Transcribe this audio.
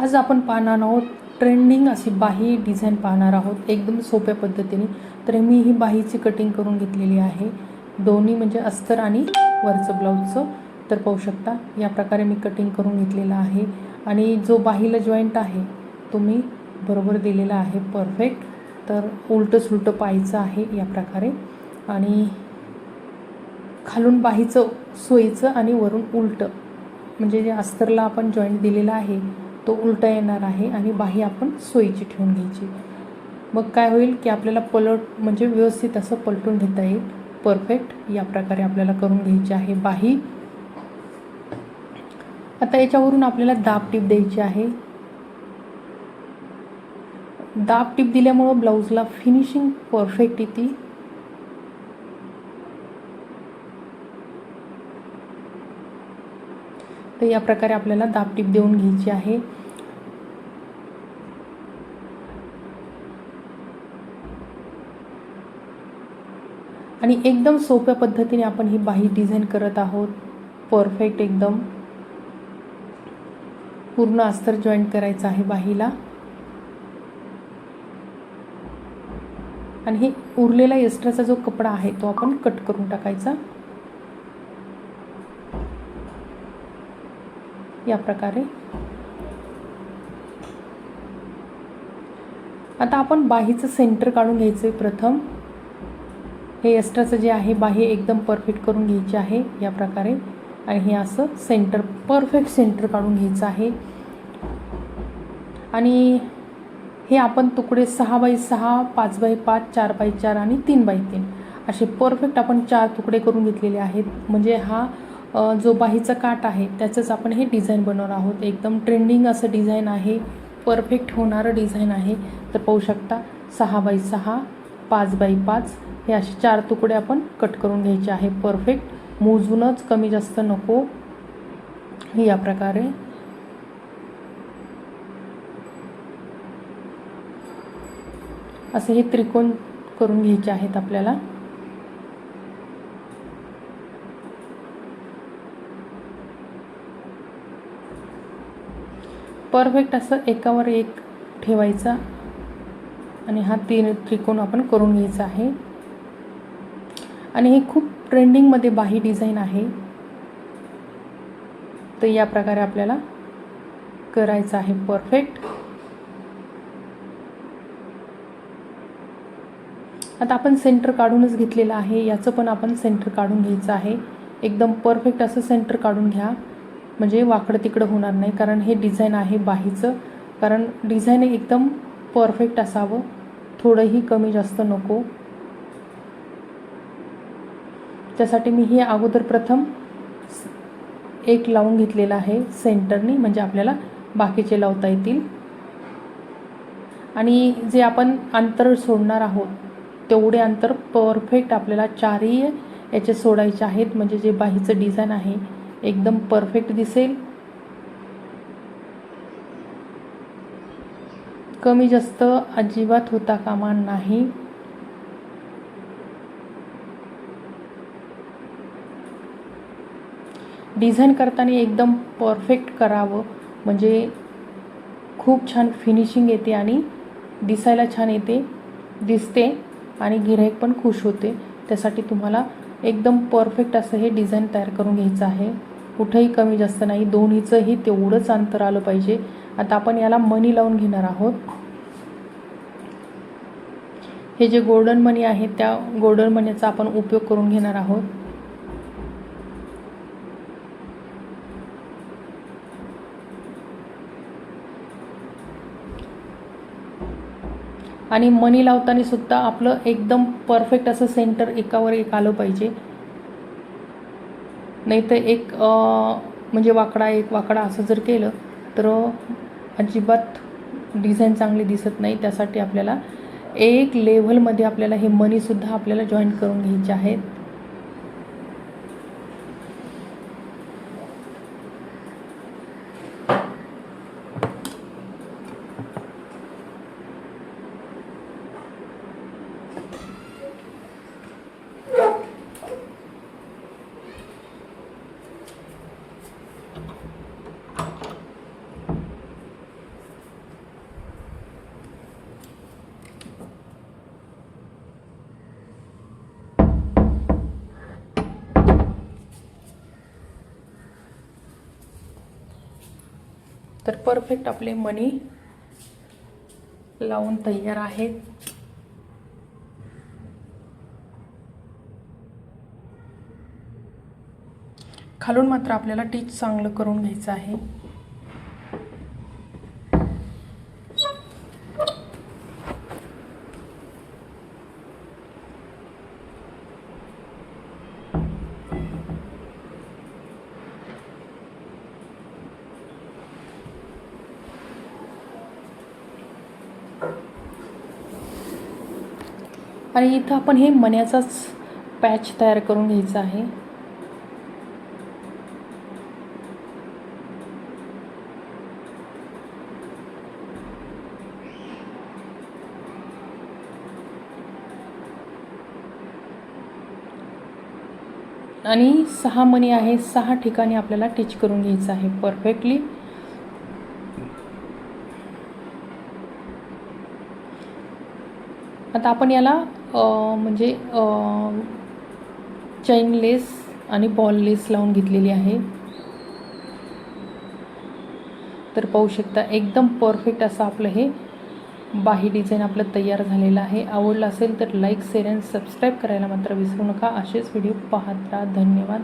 आज आपण पाहणार आहोत ट्रेंडिंग अशी बाही डिझाईन पाहणार आहोत. एकदम सोप्या पद्धतीने. तर मी ही बाहीची कटिंग करून घेतलेली आहे. दोन्ही म्हणजे अस्तर आणि वरचं ब्लाऊजचं तर पाहू शकता या प्रकारे मी कटिंग करून घेतलेलं आहे. आणि जो बाहीला जॉईंट आहे तो मी बरोबर दिलेला आहे. परफेक्ट तर उलटं सुलटं पाहायचं आहे या प्रकारे. आणि खालून बाहीचं सोयीचं आणि वरून उलटं. म्हणजे जे अस्तरला आपण जॉईंट दिलेलं आहे तो उलटा येणार आहे आणि बाही आपण सोयीची ठेवून घ्यायची. मग काय होईल की आपल्याला पलट म्हणजे व्यवस्थित असं पलटून घेता येईल. परफेक्ट या प्रकारे आपल्याला करून घ्यायची आहे बाही. आता याच्यावरून आपल्याला दाब टीप द्यायची आहे. दाब टीप दिल्यामुळं ब्लाऊजला फिनिशिंग परफेक्ट येते. तर या प्रकारे आपल्याला दाब टीप देऊन घ्यायची आहे. आणि एकदम सोप्या पद्धतीने आपण ही बाही डिझाईन करत आहोत. परफेक्ट एकदम. पूर्ण अस्तर जॉईंट करायचं आहे बाहीला. आणि हे उरलेला एक्स्ट्राचा जो कपडा आहे तो आपण कट करून टाकायचा. या प्रकारे. आता आपण बाहीचं सेंटर काढून घ्यायचं आहे प्रथम. हे एस्ट्राचं जे आहे बाही एकदम परफेक्ट करून घ्यायची आहे या प्रकारे. आणि हे असं सेंटर परफेक्ट सेंटर काढून घ्यायचं आहे. आणि हे आपण तुकडे सहा बाय सहा पाच बाय पाच चार बाय चार आणि तीन बाय तीन. असे परफेक्ट आपण चार तुकडे करून घेतलेले आहेत. म्हणजे हा जो बाहीचा काठ आहे त्याचंच आपण हे डिझाईन बनवणार आहोत. एकदम ट्रेंडिंग असं डिझाईन आहे. परफेक्ट होणारं डिझाईन आहे. तर पाहू शकता सहा बाय सहा पाच बाय पाच हे असे चार तुकडे आपण कट करून घ्यायचे आहे. परफेक्ट मोजूनच कमी जास्त नको. या प्रकारे. असे हे त्रिकोण करून घ्यायचे आहेत आपल्याला. परफेक्ट असं एकावर एक ठेवायचा आणि हा तीन त्रिकोण आपण करून घ्यायचा आहे. आणि हे खूप ट्रेंडिंगमध्ये बाही डिझाईन आहे. तर या प्रकारे आपल्याला करायचं आहे परफेक्ट आता आपण सेंटर काढूनच घेतलेलं आहे. याचं पण आपण सेंटर काढून घ्यायचं आहे. एकदम परफेक्ट असं सेंटर काढून घ्या. म्हणजे वाकडं तिकडं होणार नाही कारण हे डिझाईन आहे बाहीचं. कारण डिझाईन एकदम परफेक्ट असावं. थोडंही कमी जास्त नको. त्यासाठी मी हे अगोदर प्रथम एक लावून घेतलेला आहे सेंटरनी म्हणजे आपल्याला बाकीचे लावता येतील. आणि जे आपण अंतर सोडणार आहोत तेवढे अंतर परफेक्ट आपल्याला चारही याचे सोडायचे आहेत. म्हणजे जे बाहीचं डिझाईन आहे एकदम परफेक्ट दिसेल. कमी जास्त अजिबात होता कामा नाही. डिझाईन करताना एकदम परफेक्ट करावं. म्हणजे खूप छान फिनिशिंग येते आणि दिसायला छान येते दिसते आणि गिराईक पण खुश होते. त्यासाठी तुम्हाला एकदम परफेक्ट असं हे डिझाईन तयार करून घ्यायचं आहे. कुठंही कमी जास्त नाही दोन्हीचंही तेवढंच अंतर आलं पाहिजे. आता आपण याला मनी लावून घेणार आहोत. हे जे गोल्डन मनी आहे त्या गोल्डन मनीचा आपण उपयोग करून घेणार आहोत. आणि मनी लावताना सुद्धा आपलं एकदम परफेक्ट असं सेंटर एकावर एक आलं पाहिजे. नाही तर एक म्हणजे वाकडा एक वाकडा असं जर केलं तर अजिबात डिझाईन चांगली दिसत नाही. त्यासाठी आपल्याला एक लेव्हलमध्ये आपल्याला हे मनीसुद्धा आपल्याला जॉईन करून घ्यायचे आहेत. तर परफेक्ट आपले मणी लावून तयार आहेत. खालून मात्र आपल्याला टीच चांगलं करून घ्यायचं आहे. आणि इथं आपण हे मण्याचाच पॅच तयार करून घ्यायचा आहे. आणि सहा मणी आहे सहा ठिकाणी आपल्याला टिच करून घ्यायचं आहे परफेक्टली. आता आपण याला म्हणजे चैन लेस आणि बॉल लेस लावून घेतलेली आहे. तर पाहू शकता एकदम परफेक्ट असं आपलं हे बाही डिझाईन आपलं तयार झालेलं आहे. आवडलं असेल तर लाईक शेअर अँड सबस्क्राईब करायला मात्र विसरू नका. असेच व्हिडिओ पाहत राहा. धन्यवाद.